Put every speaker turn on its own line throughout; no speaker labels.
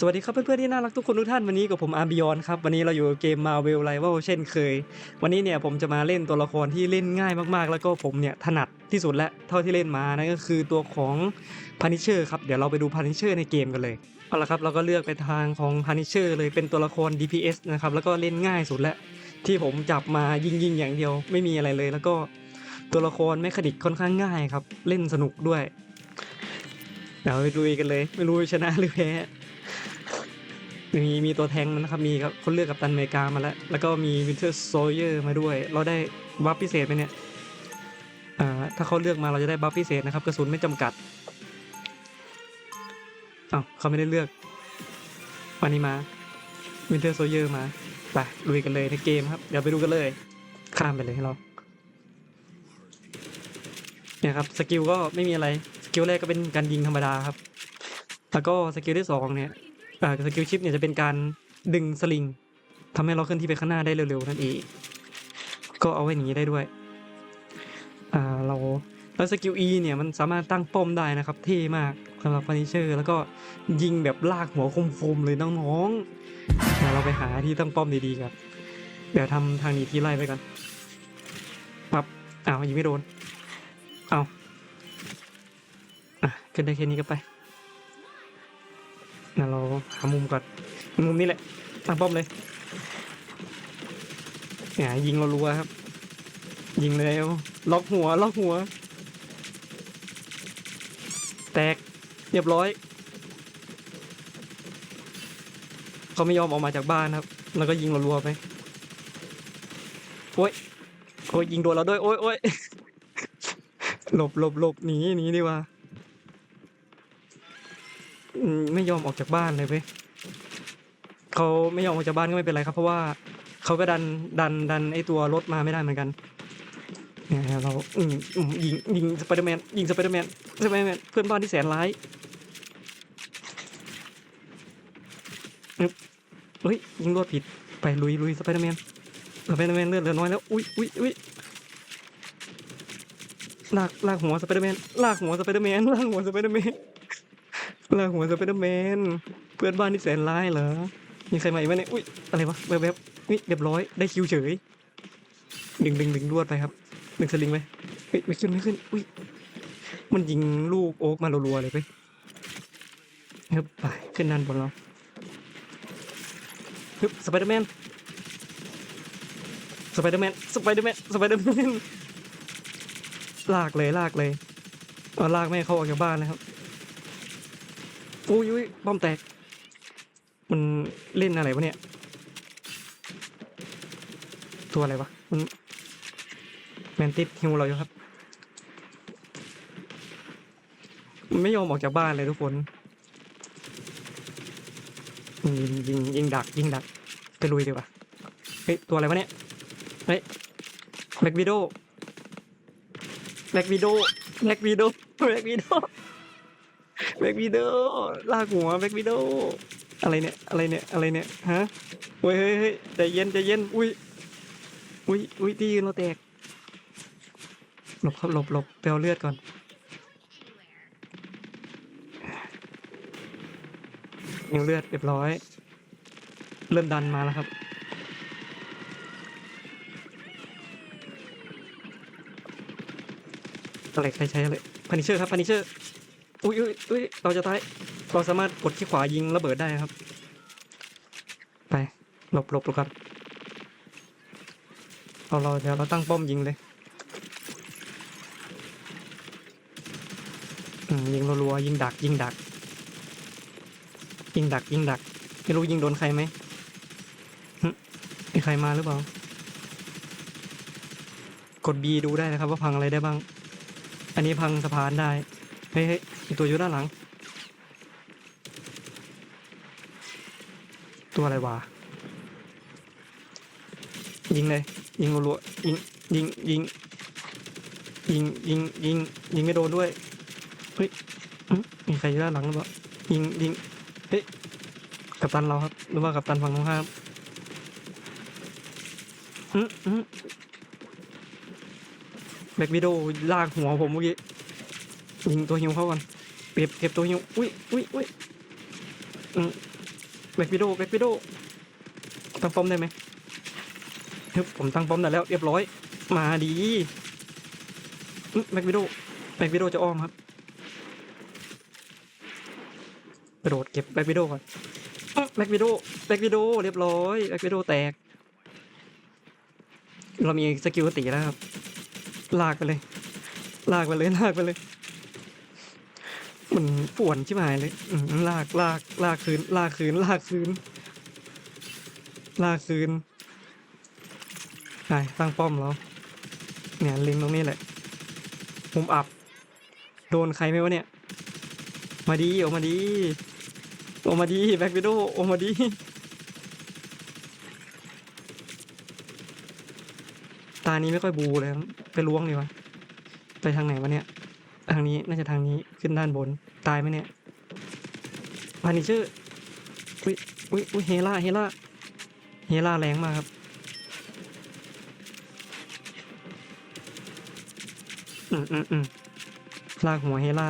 สวัสดีครับเพื่อนๆที่น่ารักทุกคนทุกท่านวันนี้กับผมอาร์บิยอนครับวันนี้เราอยู่เกม Marvel Rival เช่นเคย วันนี้เนี่ยผมจะมาเล่นตัวละครที่เล่นง่ายมากๆ แล้วก็ผมเนี่ยถนัดที่สุดและเท่าที่เล่นมานั่นก็คือตัวของ Punisher ครับเดี๋ยวเราไปดู Punisher ในเกมกันเลยเอาละครับเราก็เลือกไปทางของ Punisher เลยเป็นตัวละคร DPS นะครับแล้วก็เล่นง่ายสุดและที่ผมจับมายิงๆอย่างเดียวไม่มีอะไรเลย แล้วก็ตัวละครแมคานิกค่อนข้างง่ายครับเล่นสนุกด้วยเดี๋ยวไปดูกันเลย ไม่รู้ชนะหรือแพ้ มีมีตัวแทงมันนะครับ มีครับคนเลือกกับตันอเมริกามาแล้ว แล้วก็มีวินเทอร์โซเยอร์มาด้วย เราได้บัฟพิเศษไหมเนี่ยอ่าถ้าเขาเลือกมาเราจะได้บัฟพิเศษนะครับ กระสุนไม่จำกัดอ้าวเขาไม่ได้เลือก วันนี้มาวินเทอร์โซเยอร์มาไปลุยกันเลยในเกมครับ เดี๋ยวไปดูกันเลย ข้ามไปเลยให้เราเนี่ยครับสกิลก็ไม่มีอะไร สกิลแรกก็เป็นการยิงธรรมดาครับ แล้วก็สกิลที่สองเนี่ย อ่าสกิลชิปเนี่ยจะเป็นการดึงสลิงทำให้เราเคลื่อนที่ไปข้างหน้าได้เร็วๆนั่นเอง ก็เอาไว้อย่างนี้ได้ด้วย อ่าเราแล้วสกิล E เนี่ยมันสามารถตั้งป้อมได้นะครับ เท่มากสำหรับเฟ u นิเชอร์ แล้วก็ยิงแบบลากหัวคมๆเลยน้องๆเดี๋ยวเราไปหาที่ตั้งป้อมดีๆกันเดี๋ยวทำทางหนี้ที่ไล่ไปกันปั๊บอ้าวยิงไม่โดน เอาอะขึ้นได้แค่นี้ก็ไป เดี๋ยวเราหามุมก่อนมุมนี้แหละตั้งป้อมเลยเนี่ยยิงเรารัวครับ ยิงเลยล็อกหัวล็อกหัว แตกเรียบร้อยเขาไม่ยอมออกมาจากบ้านครับ แล้วก็ยิงเรารัวไปโอ้ยโอ้ยยิงโดนเราด้วยโอ้ยโอ้ยหลบหลบหลบหนีหนีดีกว่า ไม่ยอมออกจากบ้านเลยเว้ยเขาไม่ยอมออกจากบ้านก็ไม่เป็นไรครับ เพราะว่าเขาก็ดันดันดันไอตัวรถมาไม่ได้เหมือนกันเนี่ยเรายิงยิงสไปเดอร์แมนยิงสไปเดอร์แมนสไปเดอร์แมนเพื่อนบ้านที่แสนร้ายเฮ้ยยิงรวดผิดไปลุยลุยสไปเดอร์แมนสไปเดอร์แมนเลือดเหลือน้อยแล้วอุ้ยอุ้ยอุ้ยลากลากหัวสไปเดอร์แมนลากหัวสไปเดอร์แมนลากหัวสไปเดอร์แมน ลากหัวสไปเดอร์แมนเพื่อนบ้านที่แสนร้ายเหรอมีใครมาอีกไหมเนี่ยอุ้ยอะไรวะแวบๆนี่เรียบร้อยได้คิวเฉยดึงดึงดึงรวดไปครับดึงสลิงไปเฮ้ยไม่ขึ้นไม่ขึ้นอุ้ยมันยิงลูกโอ๊กมารัวๆเลยไปฮึบไปขึ้นด้านบนเราฮึบสไปเดอร์แมนสไปเดอร์แมนสไปเดอร์แมนสไปเดอร์แมนลากเลยลากเลยเอาลากไม่เขาออกจากบ้านนะครับ อุ้ยอุ้ยบอมแตก มันเล่นอะไรวะเนี่ย ตัวอะไรวะ มันแมนติสฮิวเราอยู่ครับ มันไม่ยอมออกจากบ้านเลยทุกคนยิงยิงยิงดักยิงดักไปลุยดีกว่าเฮ้ยตัวอะไรวะเนี่ยเฮ้ยแบ็กวิโดแบ็กวิโดแบ็กวิโดแบ็กวิโด แบ็กวีโดลากหัวแบ็กวีโดอะไรเนี่ย อะไรเนี่ย อะไรเนี่ย ฮะเฮ้ยเฮ้ยใจเย็นใจเย็น อุ้ย อุ้ย อุ้ยที่ยืนเราแตก หลบครับหลบหลบไปเอาเลือดก่อนยิงเลือดเรียบร้อย เริ่มดันมาแล้วครับ อะไรใครใช้อะไรพันิเชอร์ครับพันิเชอร์ อุ้ยอุ้ยอุ้ยเราจะตายเราสามารถกดที่ขวายิงระเบิดได้ครับ ไปหลบหลบหลบครับเราเราเดี๋ยวเราตั้งป้อมยิงเลยอืมยิงรัวๆยิงดัก ยิงดัก ยิงดัก ยิงดักไม่รู้ยิงโดนใครไหมมีใครมาหรือเปล่า กด B ดูได้นะครับว่าพังอะไรได้บ้าง อันนี้พังสะพานได้ ฮ้ยเฮ้ยมีตัวอยู่ด้านหลัง ตัวอะไรวะ ยิงเลย ยิงรัวๆยิง ยิง ยิง ยิง ยิง ยิง ยิงไม่โดนด้วย เฮ้ย มีใครอยู่ด้านหลังหรือเปล่า ยิง ยิง เฮ้ย กัปตันเราครับ หรือว่ากัปตันฝั่งตรงข้ามอืออือแบ็กวิโดลากหัวผมเมื่อกี้ ยิงตัวหิวเข้าก่อนเก็บเก็บตัวหิวอุ้ยอุ้ยอุ้ยอืมแบ็กวิโดแบ็กวิโดตั้งป้อมได้ไหมฮึบผมตั้งป้อมได้แล้วเรียบร้อย มาดีแบ็กวิโดแบ็กวิโดจะอ้อมครับกระโดดเก็บแบ็กวิโดก่อนแบ็กวิโดแบ็กวิโดเรียบร้อยแบ็กวิโดแตก เรามีสกิลตีแล้วครับ ลากไปเลย ลากไปเลย ลากไปเลย มันป่วนชิบหายเลยลากลากลากคืน ลากคืน ลากคืน ลากคืนไปตั้งป้อมแล้ว เนี่ยลิงตรงนี้แหละมุมอับ โดนใครไหมวะเนี่ย มาดีออกมาดีออกมาดีแบ็ควิดโดออกมาดีตานี้ไม่ค่อยบูเลยไปล้วงดีว่าไปทางไหนวะเนี่ย ทางนี้น่าจะทางนี้ขึ้นด้านบน ตายไหมเนี่ยพานิเชอร์อุ้ยอุ้ยอุ้ยเฮล่าเฮล่าเฮล่าแรงมากครับอืมอืมอืมลากหัวเฮล่า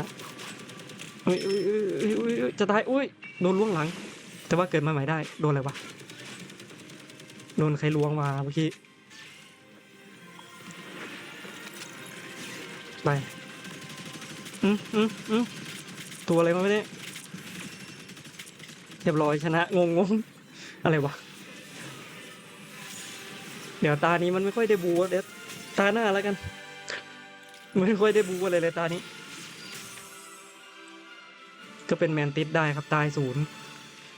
อุ้ยอุ้ยอุ้ยอุ้ยอุ้ยอุ้ยจะตายอุ้ยโดนล้วงหลัง แต่ว่าเกิดมาใหม่ได้โดนอะไรวะโดนใครล้วงมาเมื่อกี้ไป อืมอืมอืมตัวอะไรมาไม่ได้เรียบร้อยชนะ งงงงอะไรวะ เดี๋ยวตานี้มันไม่ค่อยได้บูเดี๋ยวตาหน้าแล้วกัน ไม่ค่อยได้บูอะไรเลยตานี้ ก็เป็นแมนติสได้ครับตายศูนย์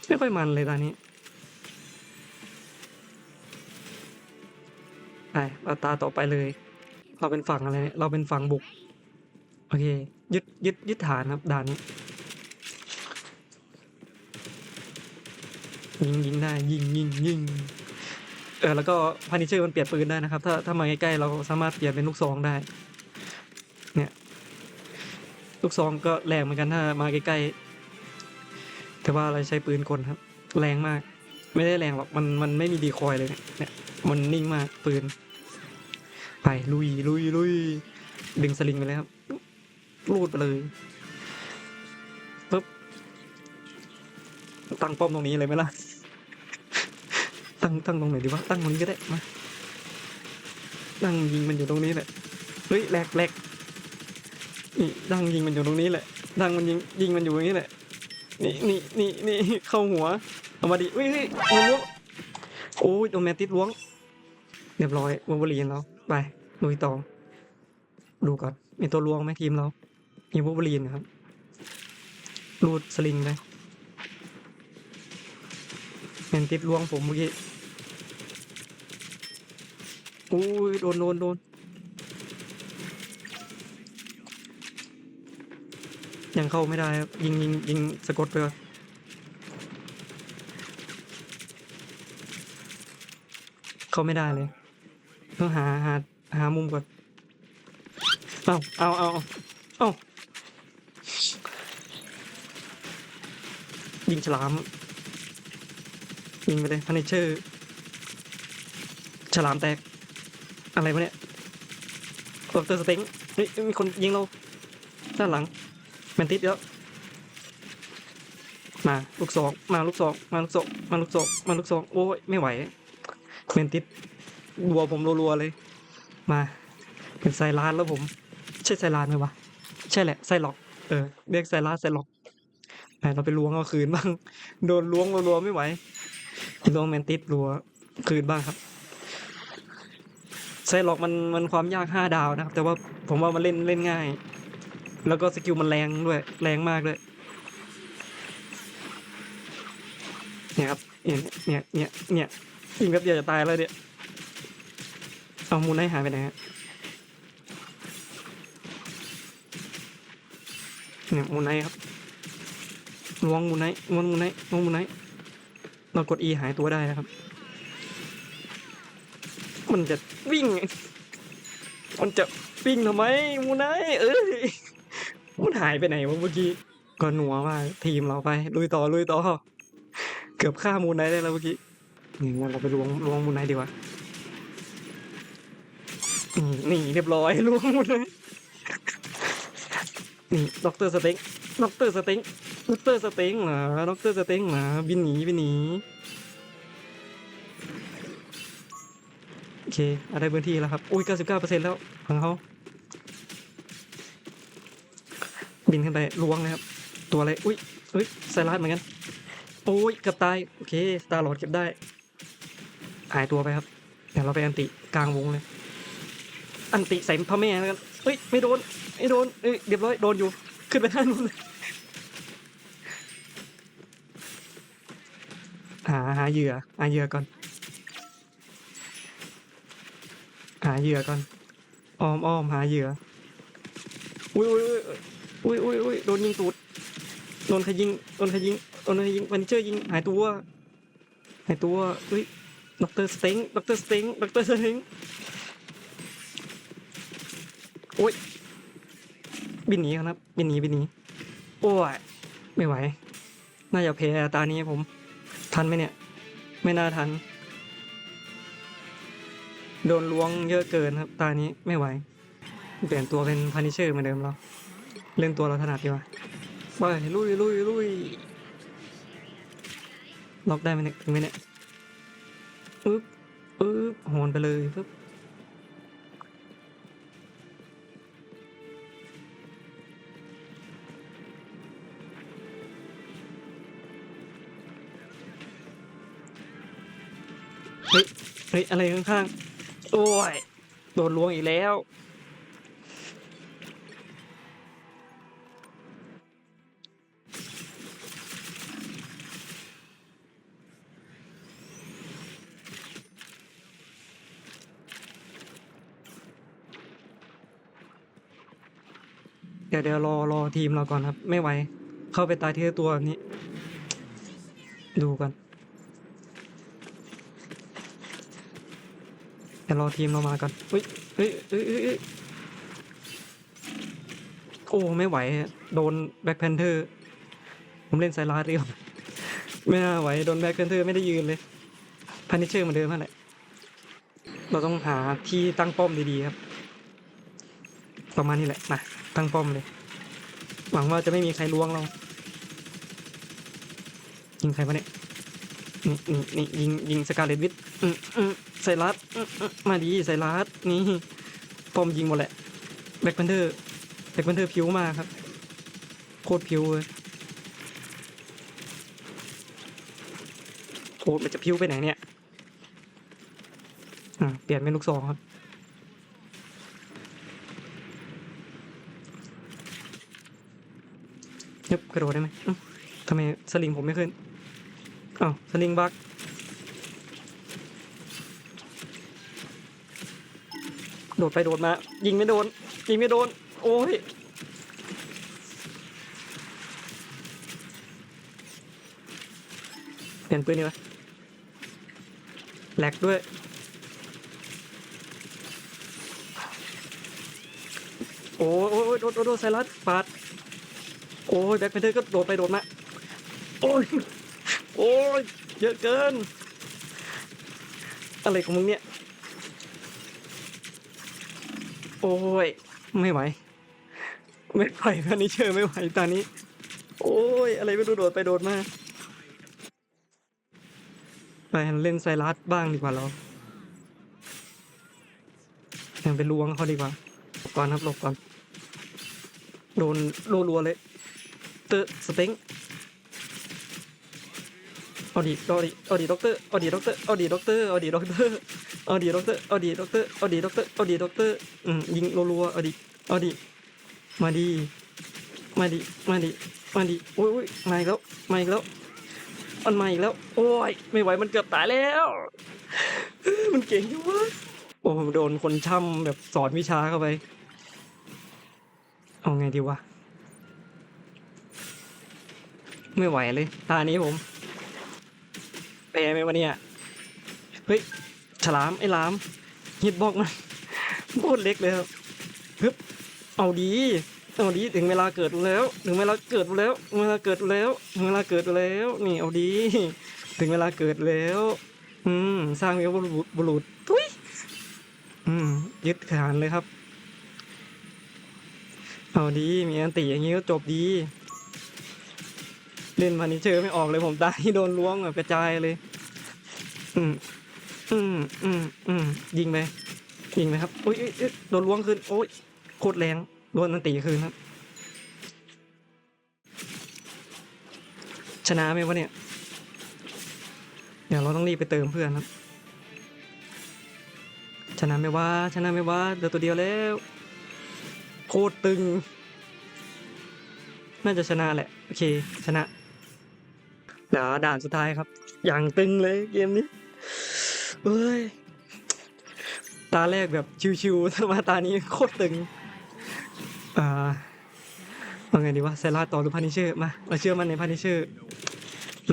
ไม่ค่อยมันเลยตานี้ไปเอาตาต่อไปเลย เราเป็นฝั่งอะไรเนี่ยเราเป็นฝั่งบุก โอเค ยึดยึดยึดฐานครับด่านนี้ยิงยิงได้ยิงยิงยิงเออแล้วก็พานิเชอร์มันเปลี่ยนปืนได้นะครับ ถ้าถ้ามาใกล้ๆเราสามารถเปลี่ยนเป็นลูกซองได้ เนี่ยลูกซองก็แรงเหมือนกันถ้ามาใกล้ๆแต่ว่าเราใช้ปืนกลครับ แรงมาก ไม่ได้แรงหรอกมันมันไม่มีดีคอยเลยเนี่ยเนี่ยมันนิ่งมากปืน ไปลุยลุยลุยดึงสลิงไปเลยครับ รูดไปเลยปึ๊บตั้งป้อมตรงนี้เลยไหมล่ะ ตั้งตั้งตรงไหนดีวะตั้งตรงนี้ก็ได้มาตั้งยิงมันอยู่ตรงนี้แหละเฮ้ยแหลกแหลกนี่ตั้งยิงมันอยู่ตรงนี้แหละตั้งมันยิงยิงมันอยู่ตรงนี้แหละนี่นี่นี่นี่เข้าหัวเอามาดิเฮ้ยเฮ้ยมันล้วงโอ้ยโดนแมนติสล้วงเรียบร้อยวัวบรีนแล้วไปลุยต่อดูก่อนมีตัวลวงไหมทีมเรา มีวูบลีนครับ รูดสลิงไปเห็นติดลวงผมเมื่อกี้อุ้ยโดนโดนโดนยังเข้าไม่ได้ครับยิงยิงยิงสะกดไปก่อนเข้าไม่ได้เลยต้องหาหาหามุมก่อน เอาเอาเอาเอา ยิงฉลามยิงไปเลยพันเชอร์ ฉลามแตก อะไรวะเนี่ยดอกเตอร์สเต็งเฮ้ยมีคนยิงเราด้านหลังแมนติสเยอะมาลูกสองมาลูกสองมาลูกสองมาลูกสองมาลูกสองโอ้ยไม่ไหวแมนติสบัวผมรัวๆเลย มาเป็นไซรานแล้วผม ใช่ไซรานไหมวะใช่แหละไซล็อกเออเรียกไซรานไซล็อก เราไปล้วงเอาคืนบ้าง โดนล้วงรัวๆไม่ไหวล้วงแมนติสรัวคืนบ้างครับไซล็อกมันมันความยากห้าดาวนะครับ แต่ว่าผมว่ามันเล่นเล่นง่าย แล้วก็สกิลมันแรงด้วย แรงมากด้วยเนี่ยครับเนี่ยเนี่ยเนี่ยเนี่ยยิงแป๊บเดียวจะตายแล้วเนี่ยเอามูลไนท์หายไปไหนฮะเนี่ยมูลไนครับ ล้วงมูไนท์ล้วงมูไนท์ล้วงมูไนท์เรากด E หายตัวได้นะครับ มันจะวิ่ง มันจะวิ่งทำไมมูไนท์เอ้ยมันหายไปไหนวะเมื่อกี้ก็หนัวมากทีมเราไปลุยต่อลุยต่อเกือบฆ่ามูไนท์ได้แล้วเมื่อกี้นี่งั้นเราไปล้วงล้วงมูไนท์ดีกว่านี่เรียบร้อยล้วงมดเลยนี่ด็อกเตอร์สเต็งด็อกเตอร์สเต็ง ด็อกเตอร์สเต็งเหรอด็อกเตอร์สเต็งเหรอบินหนีบินหนีโอเคอาได้พื้นที่แล้วครับ อุ้ยเก้าสิบเก้าเปอร์เซ็นต์แล้วของเขาบินขึ้นไปล้วงเลยครับ ตัวอะไร อุ้ยอุ้ยไซรัสเหมือนกัน โอ้ยกือบตาย โอเค สตาร์หลอดเก็บได้ หายตัวไปครับ เดี๋ยวเราไปอันติกลางวงเลย อันติใส่พระแม่แล้วกันเอ้ย ไม่โดน ไม่โดน เอ้ย เรียบร้อย โดนอยู่ ขึ้นไปด้านนู้นเลย หาหาเหยื่อหาเหยื่อก่อน หาเหยื่อก่อนอ้อมอ้อมหาเหยื่ออุ้ยอุ้ยอุ้ยอุ้ยอุ้ยโดนยิงตูดโดนใครยิงโดนใครยิงโดนใครยิงวันเจอร์ยิงหายตัวหายตัวอุ้ยด็อกเตอร์สเต็งด็อกเตอร์สเต็งด็อกเตอร์สเต็งโอ้ยบินหนีครับบินหนีบินหนีโอ้ยไม่ไหว น่าจะแพ้ตานี้ผม ทันไหมเนี่ย ไม่น่าทัน โดนล้วงเยอะเกินครับ ตานี้ไม่ไหว เปลี่ยนตัวเป็นพานิเชอร์เหมือนเดิมเรา เล่นตัวเราถนัดดีกว่าไปลุยลุยลุยล็อกได้ไหมเนี่ยถึงไหมเนี่ยอึ๊บอึ๊บโหนไปเลยปึ๊บ เฮ้ยเฮ้ยอะไรข้างๆโอ้ยโดนล้วงอีกแล้ว เดี๋ยวเดี๋ยวรอรอทีมเราก่อนครับ ไม่ไหว เข้าไปตายทีละตัวนี้ ดูกัน ดี๋ยวรอทีมเรามาก่อนเฮ้ยเฮ้ยเฮ้ยเฮ้ยโอ้ไม่ไหวโดนแบ็คแพนเทอร์ผมเล่นไซรัสเรียวไม่น่าไหวโดนแบ็คแพนเทอร์ไม่ได้ยืนเลยพันนิเชอร์เหมือนเดิมนั่นแหละเราต้องหาที่ตั้งป้อมดีๆครับ ประมาณนี้แหละมาตั้งป้อมเลย หวังว่าจะไม่มีใครล้วงเรายิงใครวะเนี่ย นี่ยิงยิงสกาเลตวิทอืมอืมไซรัสมาดีไซรัสนี่ป้อมยิงหมดแหละแบ็คแพนเทอร์แบ็คแพนเทอร์ผิวมากครับ โคตรผิวเลยโอ้มันจะผิวไปไหนเนี่ยเปลี่ยนเป็นลูกซองครับยึบกระโดดได้ไหมทำไมสลิงผมไม่ขึ้น อ้าวสลิงบักโดดไปโดดมา ยิงไม่โดน ยิงไม่โดน โอ้ยเปลี่ยนปืนดีกว่าแหลกด้วย โอ้ยโอ้ยโดดโดดไซรัสปาด โอ้ยแบ็คแพนเทอร์ก็โดดไปโดดมา โอ้ย โอ้ยเยอะเกิน อะไรของมึงเนี่ย โอ้ย ไม่ไหว ไม่ไหวตอนนี้เชื่อไม่ไหวตอนนี้ โอ้ย อะไรไม่รู้โดดไปโดดมา ไปเล่นไซรัสบ้างดีกว่าเรายังไปล้วงเขาดีกว่าหลบก่อนครับหลบก่อน โดนรัวๆเลย เตอสเต็ง เอาดีเอาดีเอาดีด็อกเตอร์เอาดีด็อกเตอร์เอาดีด็อกเตอร์เอาดีด็อกเตอร์เอาดีด็อกเตอร์เอาดีด็อกเตอร์เอาดีด็อกเตอร์เอาดีด็อกเตอร์อืมยิงรัวๆเอาดีเอาดีมาดีมาดีมาดีมาดีโอ้ยโอ้ยมาอีกแล้วมาอีกแล้วมันมาอีกแล้ว โอ้ยไม่ไหวมันเกือบตายแล้ว มันเก่งจังวะโอ้โดนคนช่ำแบบสอนวิชาเข้าไป เอาไงดีวะไม่ไหวเลยตานี้ผม พ้ไหมวะเนี่ย เฮ้ย ฉลาม ไอ้ลามฮิตบอกมันโคตรเล็กเลยครับฮึบเอาดีเอาดีถึงเวลาเกิดแล้ว ถึงเวลาเกิดแล้วเวลาเกิดแล้วเวลาเกิดแล้ว นี่เอาดี ถึงเวลาเกิดแล้ว อืม สร้างเวลบุรุษบุรุษทุยอืม ยึดขานเลยครับ เอาดี มีอันติอย่างนี้ก็จบดี เล่นมานี่เจอไม่ออกเลยผมตายโดนล้วงแบบกระจายเลย อืมอืมอืมอืมยิงไปยิงไปครับ อุ้ยโดนล้วงคืนโอ้ยโคตรแรงโดนนันตีคืนครับ ชนะไหมวะเนี่ยเดี๋ยวเราต้องรีบไปเติมเพื่อนครับ ชนะไหมวะชนะไหมวะเดี๋ยวตัวเดียวแล้ว โคตรตึง น่าจะชนะแหละ โอเค ชนะเดี๋ยวด่านสุดท้ายครับ อย่างตึงเลยเกมนี้ เฮ้ย ตาแรกแบบชิวๆถ้ามาตานี้โคตรตึง อ่าว่าไงดีวะเซราต่อหรือพานิเชอร์ มาเราเชื่อมันในพานิเชอร์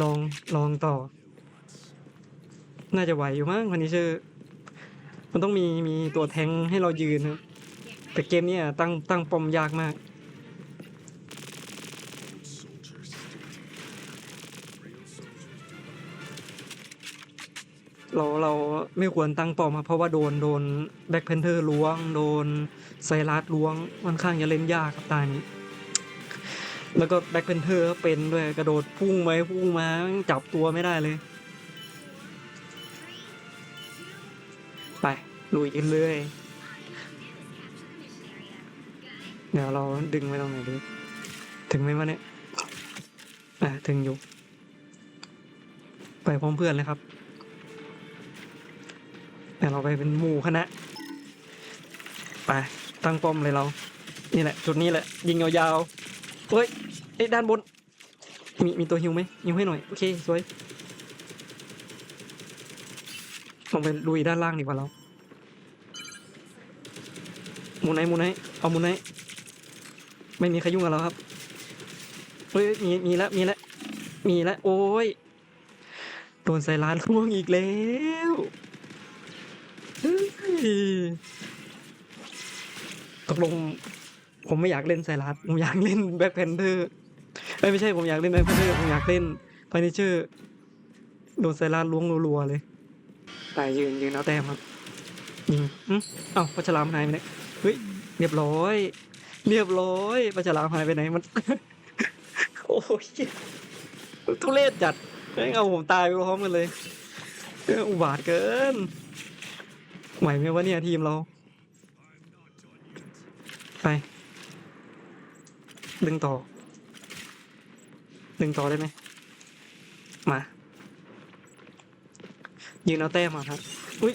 ลอง ลองต่อ น่าจะไหวอยู่มั้งพานิเชอร์ มันต้องมี มีตัวแทงให้เรายืนครับแต่เกมนี้ตั้ง ตั้งปมยากมาก เราเราไม่ควรตั้งปอมครับเพราะว่าโดนโดนแบ็คเพนเทอร์ล้วง โดนไซรัสล้วงค่อนข้างจะเล่นยากครับตานี้ แล้วก็แบ็คเพนเทอร์เป็นด้วยกระโดดพุ่งไปพุ่งมาจับตัวไม่ได้เลย ไปลุยกันเลยเดี๋ยวเราดึงไปตรงไหนดีถึงไหมวะเนี่ยอะถึงอยู่ ไปพร้อมเพื่อนเลยครับ เดี๋ยวเราไปเป็นหมู่คณะ ไป ตั้งป้อมเลยเรา นี่แหละ จุดนี้แหละ ยิงยาวๆเฮ้ยไอ้ด้านบน มีมีตัวฮิวไหมฮิวให้หน่อย โอเค สวยลงไปลุยด้านล่างดีกว่าเราหมูไหนหมูไหนเอาหมูไหนไม่มีใครยุ่งกับเราครับ เฮ้ย มี มีแล้ว มีแล้ว มีแล้ว โอ้ย โดนใส่ร้านล่วงอีกแล้ว ตกลง ผมไม่อยากเล่นไซรัสผมอยากเล่นแบ็คแพนเทอร์ไม่ใช่ผมอยากเล่นแบ็คแพนเทอร์ผมอยากเล่นฟานิเชอร์โดนไซรัสล้วงรัวๆเลยแต่ยืนยืนเอาแต้มครับยิงอืมเอ้าปลาฉลามหายไปไหนเฮ้ยเรียบร้อย เรียบร้อยปลาฉลามหายไปไหนมัน โอ้ยทุเรศจัดแม่งเอาผมตายไปพร้อมกันเลยอุบาทเกิน ไหวไหมวะเนี่ยทีมเรา ไป ดึงต่อ ดึงต่อได้ไหม มา ยืนเอาแต้มมาครับ อุ้ย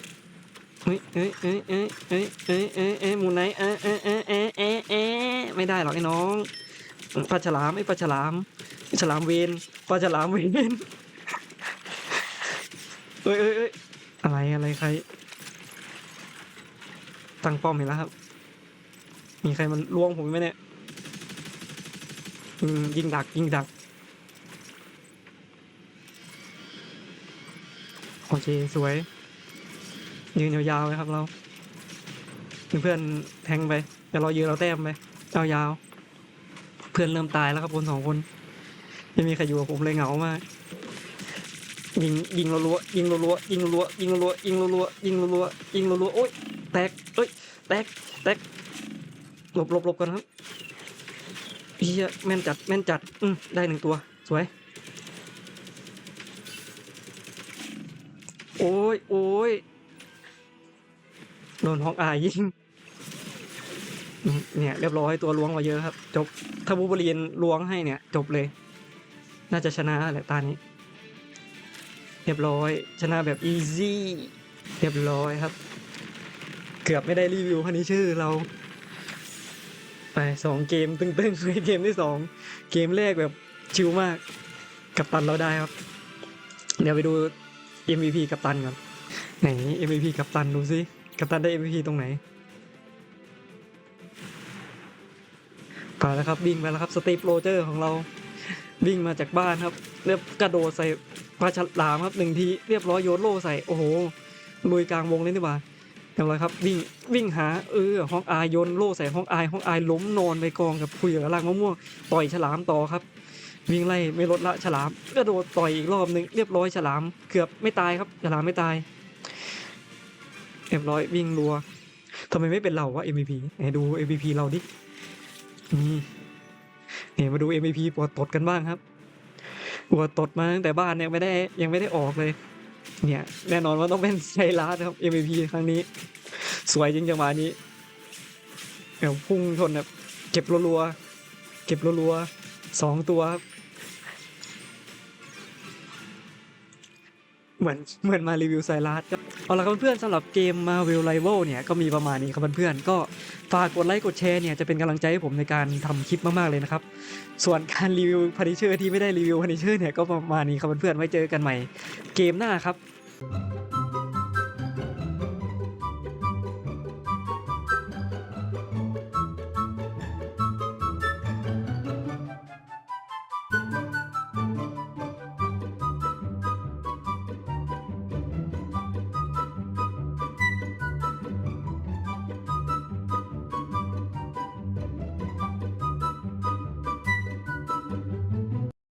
เอ้ยเอ้ยเอ้ยเอ้ยเอ้ยเอ้ยเอ้ยเอ้ยหมูไหนเอ้ยเอ้ยเอ้ยเอ้ยเอ้ยเอ้ยไม่ได้หรอกไอ้น้องปลาฉลามไอ้ปลาฉลามฉลามเวนปลาฉลามเวนเอ้ยเอ้ยเอ้ยอะไรอะไรใคร ตั้งป้อมเห็นแล้วครับ มีใครมันล่วงผมไหมเนี่ยยิงดักยิงดัก โอเค สวย ยืนยาวๆเลยครับเรา เพื่อนแทงไปเดี๋ยวเรายืนเราแต้มไปยาวๆเพื่อนเริ่มตายแล้วครับคนสองคนไม่มีใครอยู่กับผมเลยเหงามากยิงยิงรัวๆยิงรัวๆยิงรัวๆยิงรัวๆยิงรัวๆยิงรัวๆยิงรัวๆโอ๊ย แตกเอ้ยแตกแตกหลบหลบหลบกันครับเฮียแม่นจัดแม่นจัดอืมได้หนึ่งตัว สวย โอ้ยโอ้ยโดนฮอกอายยิงเนี่ยเรียบร้อยตัวล้วงมาเยอะครับ จบถ้าบูเบเรีนล้วงให้เนี่ย จบเลย น่าจะชนะแหละตานี้ เรียบร้อย ชนะแบบอีซี่เรียบร้อยครับ กือบไม่ได้รีวิวคันนี้ชื่อเรา ไปสองเกมตึงๆในเกมที่สองเกมแรกแบบชิลมากกับตันเราได้ครับ เดี๋ยวไปดู MVP กับตันก่อนไหน MVP กับตันดูสิกับตันได้ MVP ตรงไหนไปแล้วครับวิ่งไปแล้วครับสตีฟโรเจอร์ของเราวิ่งมาจากบ้านครับ เรียบกระโดดใส่ปลาฉลามครับหนึ่งทีเรียบร้อยโยนโล่ใส่โอ้โหลุยกลางวงเลยนี่ว่า เรียบร้อยครับวิ่งวิ่งหาเออห้องอายโยนโล่ใส่ห้องอายห้องอายล้มนอนไปกองกับคุยกับรากมะม่วงต่อยฉลามต่อครับวิ่งไล่ไม่ลดละฉลามกระโดดต่อยอีกรอบหนึ่งเรียบร้อยฉลามเกือบไม่ตายครับฉลามไม่ตายเรียบร้อยวิ่งรัวทำไมไม่เป็นเราวะ MVP ไหนดู MVP เราดินี่เนี่ยมาดู MVP ปวดตดกันบ้างครับหัวตดมาตั้งแต่บ้านเนี่ยไม่ได้ยังไม่ได้ออกเลย เนี่ยแน่นอนว่าต้องเป็นไซรัสครับ MVP ครั้งนี้ สวยจริงจังหวะนี้เดี๋ยวพุ่งชนแบบเก็บรัวๆเก็บรัวๆสองตัวครับเหมือนเหมือนมารีวิวไซรัสเอาละครับเพื่อนสำหรับเกม Marvel Rival เนี่ยก็มีประมาณนี้ครับเพื่อนก็ฝากกดไลค์กดแชร์เนี่ยจะเป็นกำลังใจให้ผมในการทำคลิปมากๆเลยนะครับ ส่วนการรีวิวพันิเชอร์ที่ไม่ได้รีวิวพันิเชอร์เนี่ยก็ประมาณนี้ครับเพื่อนไว้เจอกันใหม่เกมหน้าครับ